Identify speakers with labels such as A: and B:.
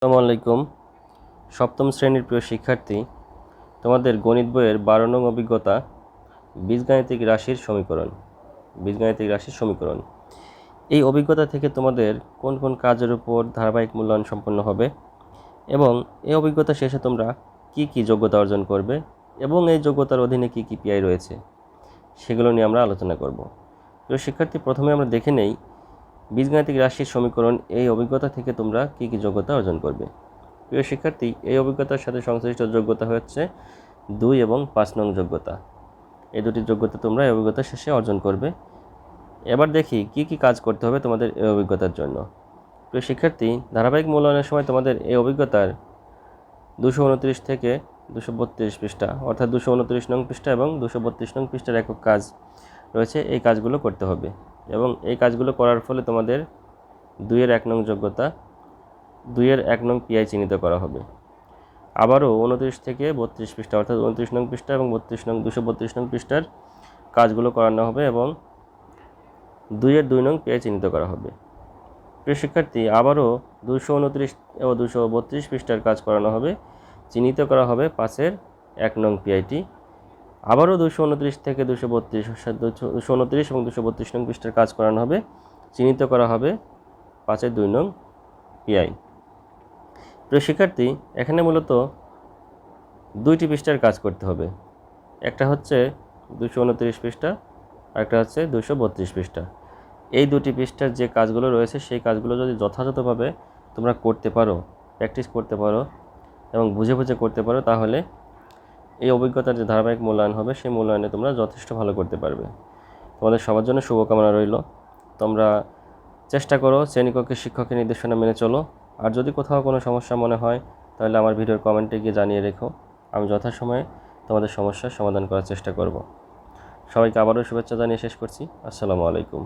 A: আসসালামু আলাইকুম। সপ্তম শ্রেণির প্রিয় শিক্ষার্থী, তোমাদের গণিত বইয়ের বারো নং অভিজ্ঞতা, বীজগাণিতিক রাশির সমীকরণ, বীজগাণিতিক রাশির সমীকরণ। এই অভিজ্ঞতা থেকে তোমাদের কোন কোন কাজের উপর ধারাবাহিক মূল্যায়ন সম্পন্ন হবে এবং এই অভিজ্ঞতা শেষে তোমরা কি কি যোগ্যতা অর্জন করবে এবং এই যোগ্যতার অধীনে কি কি পিআই রয়েছে, সেগুলো নিয়ে আমরা আলোচনা করব। প্রিয় শিক্ষার্থী, প্রথমে আমরা দেখে নেই বীজগাণিতিক রাশির সমীকরণ এই অভিজ্ঞতা থেকে তোমরা কী কী যোগ্যতা অর্জন করবে? প্রিয় শিক্ষার্থী, এই অভিজ্ঞতার সাথে সংশ্লিষ্ট যোগ্যতা হচ্ছে দুই এবং পাঁচ নং যোগ্যতা। এই দুটি যোগ্যতা তোমরা এই অভিজ্ঞতা শেষে অর্জন করবে। এবার দেখি কি কি কাজ করতে হবে তোমাদের এই অভিজ্ঞতার জন্য। প্রিয় শিক্ষার্থী, ধারাবাহিক মূল্যায়নের সময় তোমাদের এই অভিজ্ঞতার দুশো উনত্রিশ থেকে দুশো বত্রিশ পৃষ্ঠা, অর্থাৎ দুশো উনত্রিশ নং পৃষ্ঠা এবং দুশো বত্রিশ নং পৃষ্ঠার একক কাজ রয়েছে। এই কাজগুলো করতে হবে। এবং এই কাজগুলো করার ফলে তোমাদের দুইয়ের এক নং যোগ্যতা, দুইয়ের এক নং পিআই চিহ্নিত করা হবে। আবারও উনত্রিশ থেকে বত্রিশ পৃষ্ঠা, অর্থাৎ উনত্রিশ নং পৃষ্ঠা এবং বত্রিশ নং, দুশো বত্রিশ নং পৃষ্ঠার কাজগুলো করানো হবে এবং দুইয়ের দুই নং পিআই চিহ্নিত করা হবে। প্রিয় শিক্ষার্থী, আবারও দুশো উনত্রিশ ও দুশো বত্রিশ পৃষ্ঠার কাজ করানো হবে। চিহ্নিত করা হবে পাঁচের এক নং পিআইটি আবারও দুশো উনত্রিশ থেকে দুশো বত্রিশ, দুশো উনত্রিশ এবং দুশো বত্রিশ নং পৃষ্ঠার কাজ করানো হবে। চিহ্নিত করা হবে পাঁচের দুই নং পিআই প্রিয় শিক্ষার্থী, এখানে মূলত দুইটি পৃষ্ঠার কাজ করতে হবে। একটা হচ্ছে দুশো উনত্রিশ পৃষ্ঠা আর একটা হচ্ছে দুশো বত্রিশ পৃষ্ঠা। এই দুটি পৃষ্ঠার যে কাজগুলো রয়েছে, সেই কাজগুলো যদি যথাযথভাবে তোমরা করতে পারো, প্র্যাকটিস করতে পারো এবং বুঝে বুঝে করতে পারো, তাহলে এই অভিজ্ঞতার যে ধারাবাহিক মূল্যায়ন হবে, সেই মূল্যায়নে তোমরা যথেষ্ট ভালো করতে পারবে। তোমাদের সবার জন্য শুভকামনা রইল। তোমরা চেষ্টা করো শ্রেণীকক্ষের শিক্ষকের নির্দেশনা মেনে চলো। আর যদি কোথাও কোনো সমস্যা মনে হয়, তাহলে আমার ভিডিওর কমেন্টে গিয়ে জানিয়ে রেখো। আমি যথাসময়ে তোমাদের সমস্যার সমাধান করার চেষ্টা করব। সবাইকে আবারও শুভেচ্ছা জানিয়ে শেষ করছি। আসসালামু আলাইকুম।